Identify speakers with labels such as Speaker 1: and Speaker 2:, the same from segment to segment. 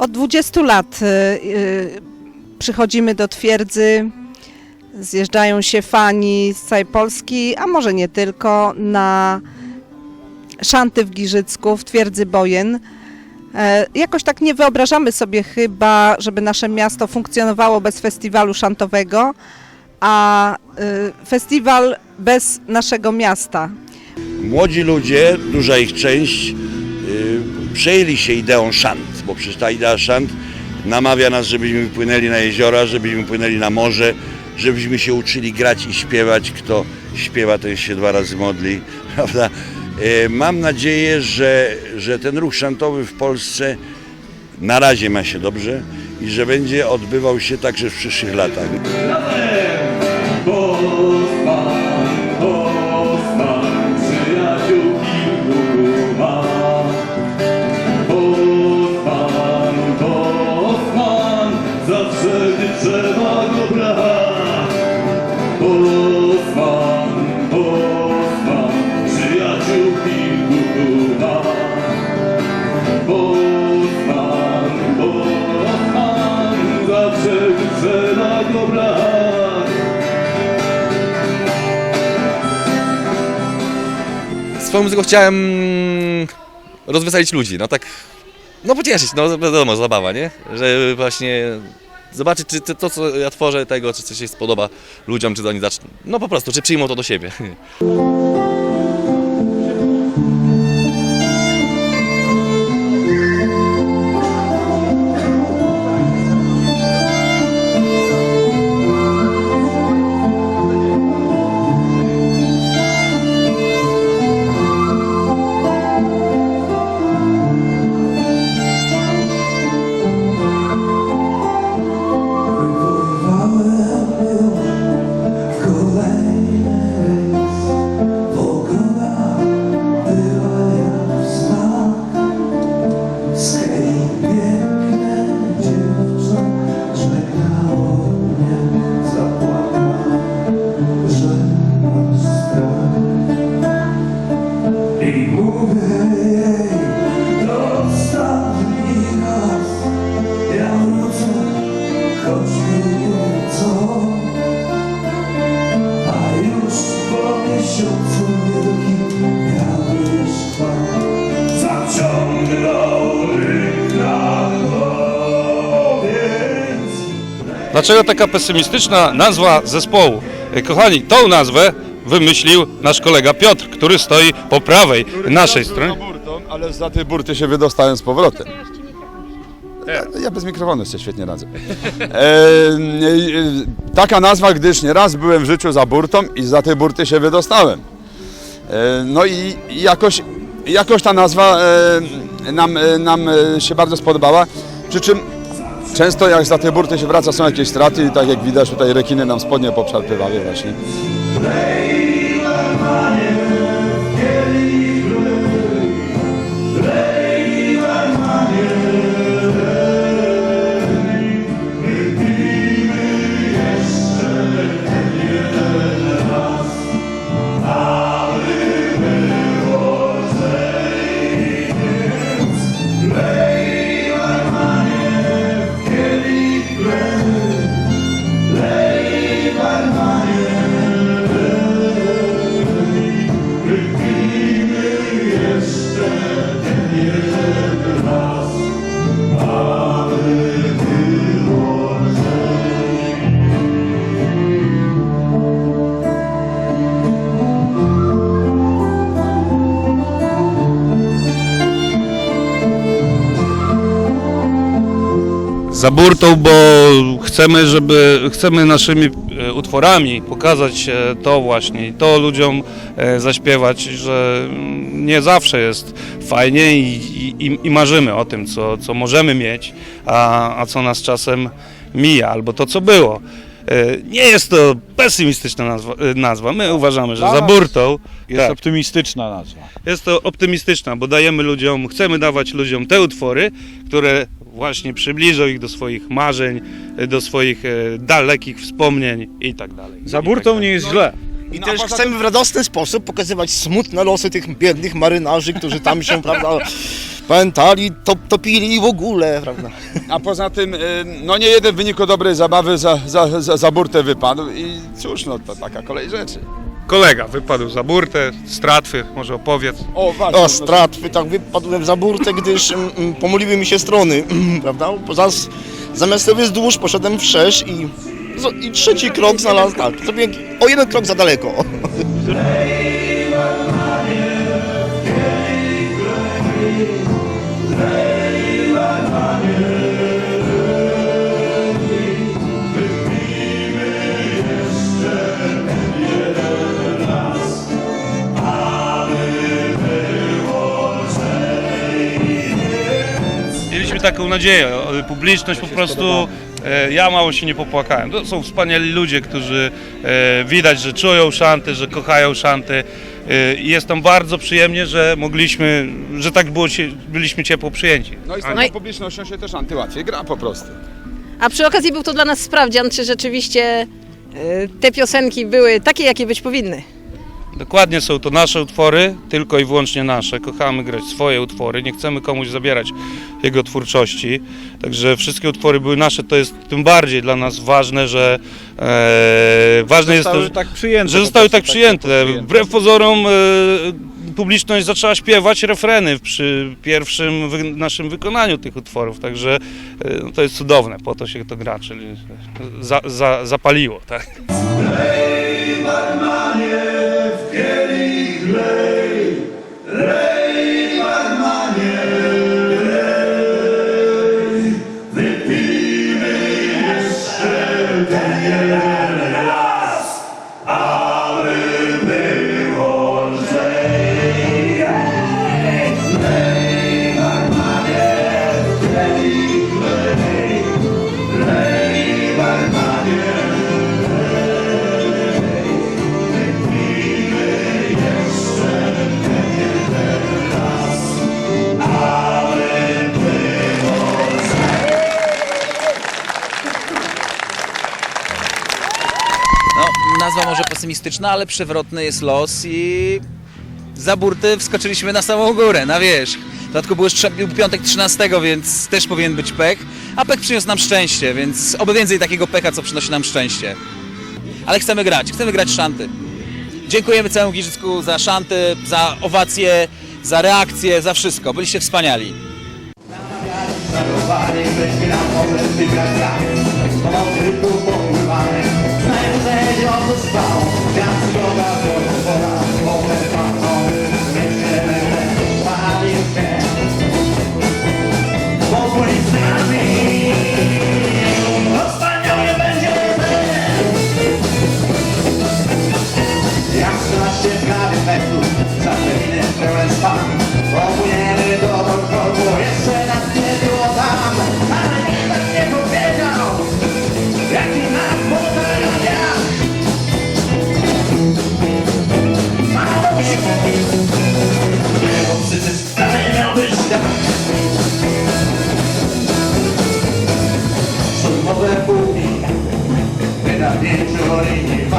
Speaker 1: Od 20 lat y, y, przychodzimy do twierdzy, zjeżdżają się fani z całej Polski, a może nie tylko, na szanty w Giżycku, w twierdzy Bojen. E, Jakoś tak nie wyobrażamy sobie chyba, żeby nasze miasto funkcjonowało bez festiwalu szantowego, a y, festiwal bez naszego miasta.
Speaker 2: Młodzi ludzie, duża ich część, przejęli się ideą szant, bo przecież ta idea szant namawia nas, żebyśmy płynęli na jeziora, żebyśmy płynęli na morze, żebyśmy się uczyli grać i śpiewać. Kto śpiewa, ten się dwa razy modli, prawda? Yy, Mam nadzieję, że, że ten ruch szantowy w Polsce na razie ma się dobrze i że będzie odbywał się także w przyszłych latach.
Speaker 3: Swoją muzyką chciałem mm, rozweselić ludzi, no tak, no pocieszyć, no wiadomo, zabawa, nie? Że właśnie zobaczyć, czy to, co ja tworzę, tego, czy coś się spodoba ludziom, czy oni zaczną, no po prostu, czy przyjmą to do siebie.
Speaker 4: Dlaczego taka pesymistyczna nazwa zespołu? E, Kochani, tą nazwę wymyślił nasz kolega Piotr, który stoi po prawej naszej stronie.
Speaker 5: burtą, ale za tej burty się wydostałem z powrotem. Ja, ja bez mikrofonu się świetnie radzę. E, e, taka nazwa, gdyż nieraz byłem w życiu za burtą i za tej burty się wydostałem. E, no i i jakoś, jakoś ta nazwa e, nam, e, nam e, się bardzo spodobała. Przy czym często jak za tej burty się wraca są jakieś straty i tak jak widać tutaj rekiny nam spodnie poprzarpywały właśnie.
Speaker 4: Za burtą, bo chcemy, żeby chcemy naszymi e, utworami pokazać e, to właśnie i to ludziom e, zaśpiewać, że mm, nie zawsze jest fajnie i, i, i marzymy o tym, co, co możemy mieć, a, a co nas czasem mija, albo to, co było. Nie jest to pesymistyczna nazwa. nazwa. My uważamy, że za burtą
Speaker 6: Jest
Speaker 4: tak,
Speaker 6: optymistyczna nazwa.
Speaker 4: jest to optymistyczna, bo dajemy ludziom, chcemy dawać ludziom te utwory, które właśnie przybliżą ich do swoich marzeń, do swoich e, dalekich wspomnień i tak dalej.
Speaker 6: Za
Speaker 4: I
Speaker 6: burtą
Speaker 4: tak
Speaker 6: nie jest źle.
Speaker 7: I też chcemy w radosny sposób pokazywać smutne losy tych biednych marynarzy, którzy tam się, prawda,
Speaker 6: pamiętali, top, topili i w ogóle, prawda?
Speaker 5: A poza tym, no nie jeden w wyniku dobrej zabawy za, za, za, za burtę wypadł i cóż, no to taka kolej rzeczy.
Speaker 4: Kolega wypadł za burtę, z tratwy, może opowiedz.
Speaker 5: O, właśnie.
Speaker 6: O, stratwy, tak wypadłem za burtę, gdyż mm, mm, pomyliły mi się strony, prawda? Poza, zamiast sobie wzdłuż poszedłem wszerz i, i trzeci krok znalazł, tak, sobie o jeden krok za daleko.
Speaker 4: Taką nadzieję, publiczność po prostu, e, ja mało się nie popłakałem. To są wspaniali ludzie, którzy e, widać, że czują szanty, że kochają szanty. E, i jest nam bardzo przyjemnie, że mogliśmy, że tak było, byliśmy ciepło przyjęci.
Speaker 5: No i z taką
Speaker 7: No i-
Speaker 5: publicznością się też antyłatwiej gra po prostu.
Speaker 7: A przy okazji był to dla nas sprawdzian, czy rzeczywiście te piosenki były takie, jakie być powinny.
Speaker 4: Dokładnie są to nasze utwory, tylko i wyłącznie nasze. Kochamy grać swoje utwory, nie chcemy komuś zabierać jego twórczości. Także wszystkie utwory były nasze, to jest tym bardziej dla nas ważne, że e, ważne jest to, że,
Speaker 8: tak przyjęte.
Speaker 4: że zostały tak przyjęte. Wbrew pozorom e, publiczność zaczęła śpiewać refreny przy pierwszym wy, naszym wykonaniu tych utworów, także e, no, to jest cudowne, po to się to gra, czyli za, za, zapaliło. Tak?
Speaker 9: Lay, lay. Pesymistyczna, ale przewrotny jest los i za burty wskoczyliśmy na samą górę, na wierzch. W dodatku był, był piątek 13, więc też powinien być pech, a pech przyniósł nam szczęście, więc oby więcej takiego pecha, co przynosi nam szczęście. Ale chcemy grać, chcemy grać szanty. Dziękujemy całemu Giżycku za szanty, za owacje, za reakcje, za wszystko. Byliście wspaniali.
Speaker 10: Stay on the spot Got to go back to I'm going to home Making Why do you care? Won't wait Sztumowe półki Wydawniczy linii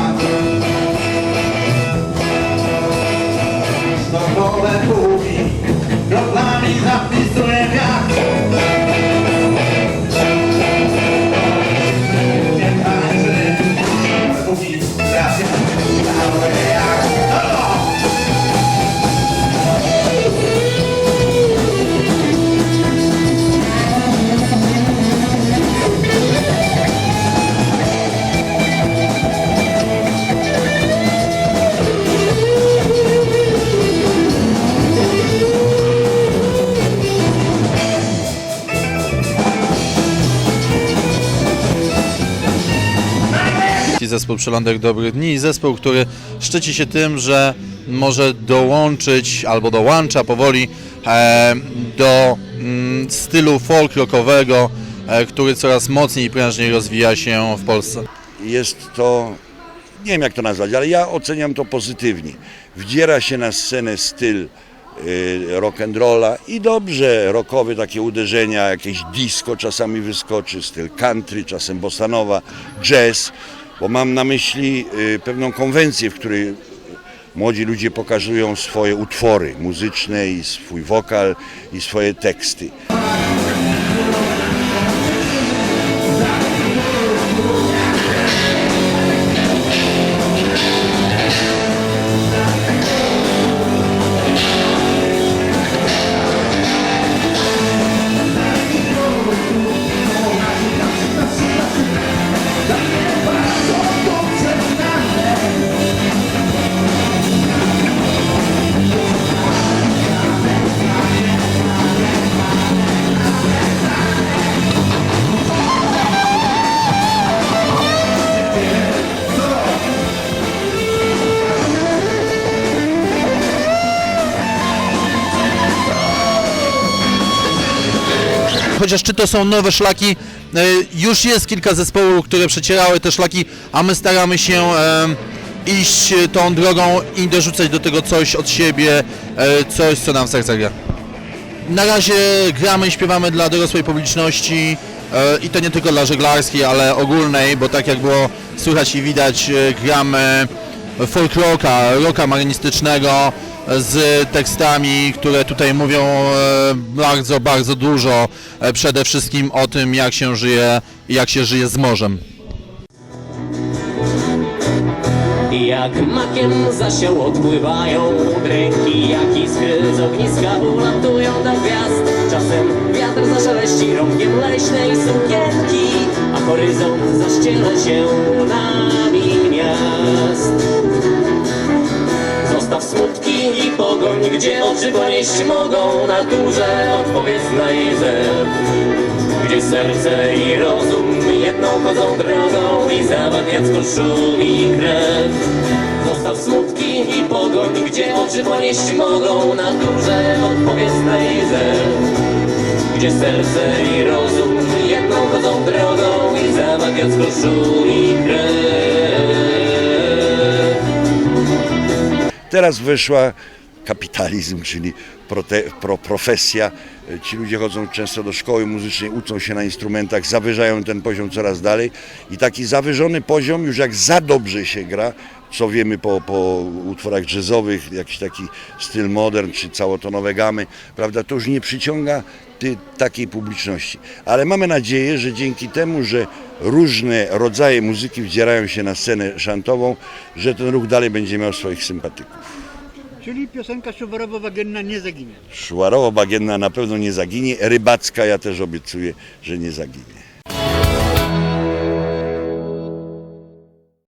Speaker 11: Zespół Przylądek Dobrych Dni, zespół, który szczyci się tym, że może dołączyć albo dołącza powoli e, do mm, stylu folk rockowego, e, który coraz mocniej i prężniej rozwija się w Polsce.
Speaker 2: jest to, nie wiem jak to nazwać, ale ja oceniam to pozytywnie. Wdziera się na scenę styl y, rock and rolla i dobrze, rockowy takie uderzenia, jakieś disco czasami wyskoczy, styl country, czasem bossanowa, jazz, bo mam na myśli y, pewną konwencję, w której młodzi ludzie pokazują swoje utwory muzyczne i swój wokal i swoje teksty.
Speaker 11: Chociaż czy to są nowe szlaki, e, już jest kilka zespołów, które przecierały te szlaki, a my staramy się e, iść tą drogą i dorzucać do tego coś od siebie, e, coś co nam w sercach gra. Na razie gramy i śpiewamy dla dorosłej publiczności i to nie tylko dla żeglarskiej, ale ogólnej, bo tak jak było słychać i widać, gramy folk rocka, rocka marynistycznego z tekstami, które tutaj mówią e, bardzo, bardzo dużo e, przede wszystkim o tym, jak się żyje, jak się żyje z morzem.
Speaker 8: Jak makiem zasiał odpływają dręki Jak iskry z ogniska ulatują do gwiazd Czasem wiatr zaszeleści rąbkiem leśnej sukienki A horyzont zaściele się nami miast smutki i pogoń, gdzie oczy ponieść mogą Naturze odpowiedz na jej gdzie serce i rozum jedną chodzą drogą i zawadiacko szumi krew. Zostaw smutki i pogoń, gdzie oczy ponieść mogą naturze odpowiedz jej. Gdzie serce i rozum jedną chodzą drogą i zawadiacko szumi krew.
Speaker 2: Teraz wyszła kapitalizm, czyli prote, pro, profesja. Ci ludzie chodzą często do szkoły muzycznej, uczą się na instrumentach, zawyżają ten poziom coraz dalej i taki zawyżony poziom już jak za dobrze się gra, co wiemy po, po utworach jazzowych, jakiś taki styl modern czy całotonowe gamy, prawda, to już nie przyciąga ty, takiej publiczności. Ale mamy nadzieję, że dzięki temu, że różne rodzaje muzyki wdzierają się na scenę szantową, że ten ruch dalej będzie miał swoich sympatyków.
Speaker 12: Czyli piosenka szuwarowo-wagienna nie zaginie.
Speaker 2: Szłarowo-bagienna na pewno nie zaginie, rybacka ja też obiecuję, że nie zaginie.